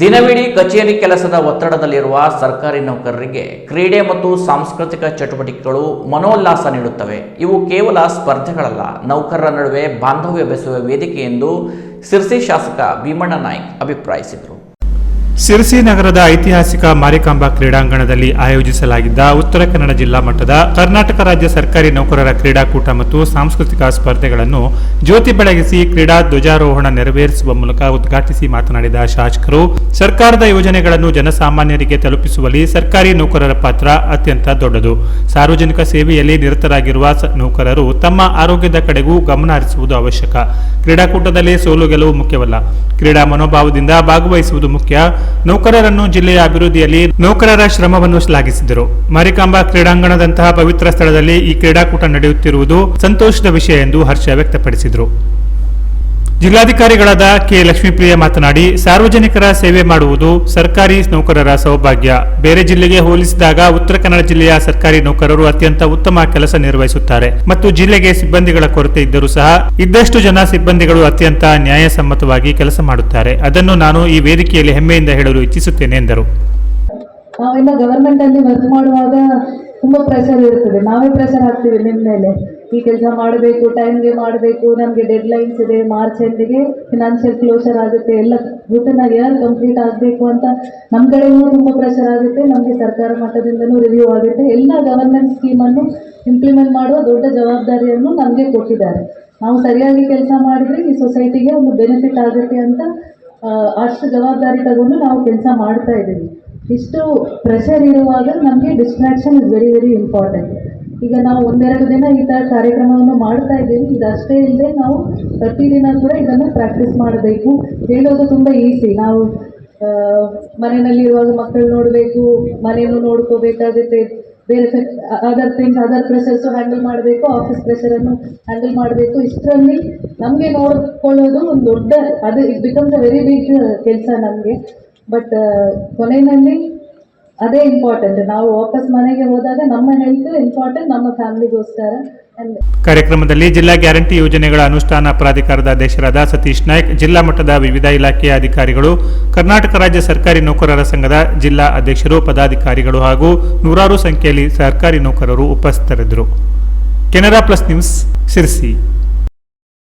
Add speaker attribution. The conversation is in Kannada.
Speaker 1: ದಿನವಿಡೀ ಕಚೇರಿ ಕೆಲಸದ ಒತ್ತಡದಲ್ಲಿರುವ ಸರ್ಕಾರಿ ನೌಕರರಿಗೆ ಕ್ರೀಡೆ ಮತ್ತು ಸಾಂಸ್ಕೃತಿಕ ಚಟುವಟಿಕೆಗಳು ಮನೋಲ್ಲಾಸ ನೀಡುತ್ತವೆ. ಇವು ಕೇವಲ ಸ್ಪರ್ಧೆಗಳಲ್ಲ, ನೌಕರರ ನಡುವೆ ಬಾಂಧವ್ಯ ಬೆಸುವ ವೇದಿಕೆ ಎಂದು ಸಿರ್ಸಿ ಶಾಸಕ ಭೀಮಣ್ಣ ನಾಯ್ಕ್ ಅಭಿಪ್ರಾಯಿಸಿದರು.
Speaker 2: ಸಿರಸಿ ನಗರದ ಐತಿಹಾಸಿಕ ಮಾರಿಕಾಂಬಾ ಕ್ರೀಡಾಂಗಣದಲ್ಲಿ ಆಯೋಜಿಸಲಾಗಿದ್ದ ಉತ್ತರ ಕನ್ನಡ ಜಿಲ್ಲಾ ಮಟ್ಟದ ಕರ್ನಾಟಕ ರಾಜ್ಯ ಸರ್ಕಾರಿ ನೌಕರರ ಕ್ರೀಡಾಕೂಟ ಮತ್ತು ಸಾಂಸ್ಕೃತಿಕ ಸ್ಪರ್ಧೆಗಳನ್ನು ಜ್ಯೋತಿ ಬೆಳಗಿಸಿ ಕ್ರೀಡಾ ಧ್ವಜಾರೋಹಣ ನೆರವೇರಿಸುವ ಮೂಲಕ ಉದ್ಘಾಟಿಸಿ ಮಾತನಾಡಿದ ಶಾಸಕರು, ಸರ್ಕಾರದ ಯೋಜನೆಗಳನ್ನು ಜನಸಾಮಾನ್ಯರಿಗೆ ತಲುಪಿಸುವಲ್ಲಿ ಸರ್ಕಾರಿ ನೌಕರರ ಪಾತ್ರ ಅತ್ಯಂತ ದೊಡ್ಡದು. ಸಾರ್ವಜನಿಕ ಸೇವೆಯಲ್ಲಿ ನಿರತರಾಗಿರುವ ನೌಕರರು ತಮ್ಮ ಆರೋಗ್ಯದ ಕಡೆಗೂ ಗಮನ ಹರಿಸುವುದು ಅವಶ್ಯಕ. ಕ್ರೀಡಾಕೂಟದಲ್ಲಿ ಸೋಲು ಗೆಲುವು ಮುಖ್ಯವಲ್ಲ. ಕ್ರೀಡಾ ಮನೋಭಾವದಿಂದ ಭಾಗವಹಿಸುವುದು ಮುಖ್ಯ. ನೌಕರರನ್ನು ಜಿಲ್ಲೆಯ ಅಭಿವೃದ್ಧಿಯಲ್ಲಿ ನೌಕರರ ಶ್ರಮವನ್ನು ಶ್ಲಾಘಿಸಿದರು. ಮಾರಿಕಾಂಬಾ ಕ್ರೀಡಾಂಗಣದಂತಹ ಪವಿತ್ರ ಸ್ಥಳದಲ್ಲಿ ಈ ಕ್ರೀಡಾಕೂಟ ನಡೆಯುತ್ತಿರುವುದು ಸಂತೋಷದ ವಿಷಯ ಎಂದು ಹರ್ಷ ವ್ಯಕ್ತಪಡಿಸಿದರು. ಜಿಲ್ಲಾಧಿಕಾರಿಗಳಾದ ಕೆ ಲಕ್ಷ್ಮೀಪ್ರಿಯ ಮಾತನಾಡಿ, ಸಾರ್ವಜನಿಕರ ಸೇವೆ ಮಾಡುವುದು ಸರ್ಕಾರಿ ನೌಕರರ ಸೌಭಾಗ್ಯ. ಬೇರೆ ಜಿಲ್ಲೆಗೆ ಹೋಲಿಸಿದಾಗ ಉತ್ತರ ಕನ್ನಡ ಜಿಲ್ಲೆಯ ಸರ್ಕಾರಿ ನೌಕರರು ಅತ್ಯಂತ ಉತ್ತಮ ಕೆಲಸ ನಿರ್ವಹಿಸುತ್ತಾರೆ. ಮತ್ತು ಜಿಲ್ಲೆಗೆ ಸಿಬ್ಬಂದಿಗಳ ಕೊರತೆ ಇದ್ದರೂ ಸಹ ಇದ್ದಷ್ಟು ಜನ ಸಿಬ್ಬಂದಿಗಳು ಅತ್ಯಂತ ನ್ಯಾಯಸಮ್ಮತವಾಗಿ ಕೆಲಸ ಮಾಡುತ್ತಾರೆ. ಅದನ್ನು ನಾನು ಈ ವೇದಿಕೆಯಲ್ಲಿ ಹೆಮ್ಮೆಯಿಂದ ಹೇಳಲು ಇಚ್ಛಿಸುತ್ತೇನೆ ಎಂದರು.
Speaker 3: ಗವರ್ಮೆಂಟ್ ಅಲ್ಲಿ ವರ್ಕ್ ಮಾಡುವಾಗ ತುಂಬಾ ಪ್ರೆಷರ್ ಇರುತ್ತದೆ. ನಾವೇ ಪ್ರೆಷರ್ ಹಾಕ್ತೀವಿ ನಿಮ್ಮ ಮೇಲೆ. ಈ ಕೆಲಸ ಮಾಡಬೇಕು, ಟೈಮ್ಗೆ ಮಾಡಬೇಕು, ನಮಗೆ ಡೆಡ್ ಲೈನ್ಸ್ ಇದೆ ಮಾರ್ಚ್ ಎಂಡಿಗೆ ಫಿನಾನ್ಷಿಯಲ್ ಕ್ಲೋಸರ್ ಆಗುತ್ತೆ, ಎಲ್ಲ ರೂಟಿನ ಇಯರ್ ಕಂಪ್ಲೀಟ್ ಆಗಬೇಕು ಅಂತ ನಮ್ಮ ಕಡೆಯೂ ತುಂಬ ಪ್ರೆಷರ್ ಆಗುತ್ತೆ, ನಮಗೆ ಸರ್ಕಾರ ಮಟ್ಟದಿಂದಲೂ ರಿವ್ಯೂ ಆಗುತ್ತೆ. ಎಲ್ಲ ಗವರ್ಮೆಂಟ್ ಸ್ಕೀಮನ್ನು ಇಂಪ್ಲಿಮೆಂಟ್ ಮಾಡುವ ದೊಡ್ಡ ಜವಾಬ್ದಾರಿಯನ್ನು ನಮಗೆ ಕೊಟ್ಟಿದ್ದಾರೆ. ನಾವು ಸರಿಯಾಗಿ ಕೆಲಸ ಮಾಡಿದರೆ ಈ ಸೊಸೈಟಿಗೆ ಒಂದು ಬೆನಿಫಿಟ್ ಆಗುತ್ತೆ ಅಂತ ಅಷ್ಟು ಜವಾಬ್ದಾರಿ ತಗೊಂಡು ನಾವು ಕೆಲಸ ಮಾಡ್ತಾ ಇದ್ದೀವಿ. ಇಷ್ಟು ಪ್ರೆಷರ್ ಇರುವಾಗ ನಮಗೆ distraction is very very important ಈಗ ನಾವು ಒಂದೆರಡು ದಿನ ಈ ಥರ ಕಾರ್ಯಕ್ರಮವನ್ನು ಮಾಡ್ತಾ ಇದ್ದೀವಿ. ಇದಷ್ಟೇ ಇಲ್ಲದೆ ನಾವು ಪ್ರತಿದಿನ ಕೂಡ ಇದನ್ನು ಪ್ರಾಕ್ಟೀಸ್ ಮಾಡಬೇಕು. ಹೇಳೋದು ತುಂಬ ಈಸಿ ನಾವು ಮನೆಯಲ್ಲಿ ಮನೆಯಲ್ಲಿರುವಾಗ ಮಕ್ಕಳು ನೋಡಬೇಕು, ಮನೆಯನ್ನು ನೋಡ್ಕೋಬೇಕಾಗುತ್ತೆ. ಬೇರೆ other things other pressures handle ಮಾಡಬೇಕು ಆಫೀಸ್ ಪ್ರೆಷರನ್ನು ಹ್ಯಾಂಡಲ್ ಮಾಡಬೇಕು. ಇಷ್ಟರಲ್ಲಿ ನಮಗೆ ನೋಡ್ಕೊಳ್ಳೋದು ಒಂದು ದೊಡ್ಡ, ಅದು it becomes a very big ಕೆಲಸ ನಮಗೆ. ಬಟ್ ಕೊನೆಯಲ್ಲಿ ಅದೇ ಇಂಪಾರ್ಟೆಂಟ್ ನಾವು ವಾಪಸ್ ಮನೆಗೆ ಹೋದಾಗ ನಮ್ಮ ಹೆಲ್ತ್ ಇಂಪಾರ್ಟೆಂಟ್ ನಮ್ಮ ಫ್ಯಾಮಿಲಿಗೋಸ್ಕರ.
Speaker 2: ಕಾರ್ಯಕ್ರಮದಲ್ಲಿ ಜಿಲ್ಲಾ ಗ್ಯಾರಂಟಿ ಯೋಜನೆಗಳ ಅನುಷ್ಠಾನ ಪ್ರಾಧಿಕಾರದ ಅಧ್ಯಕ್ಷರಾದ ಸತೀಶ್ ನಾಯ್ಕ್, ಜಿಲ್ಲಾ ಮಟ್ಟದ ವಿವಿಧ ಇಲಾಖೆಯ ಅಧಿಕಾರಿಗಳು, ಕರ್ನಾಟಕ ರಾಜ್ಯ ಸರ್ಕಾರಿ ನೌಕರರ ಸಂಘದ ಜಿಲ್ಲಾ ಅಧ್ಯಕ್ಷರು, ಪದಾಧಿಕಾರಿಗಳು ಹಾಗೂ ನೂರಾರು ಸಂಖ್ಯೆಯಲ್ಲಿ ಸರ್ಕಾರಿ ನೌಕರರು ಉಪಸ್ಥಿತರಿದ್ದರು. Canara plus news Sirsi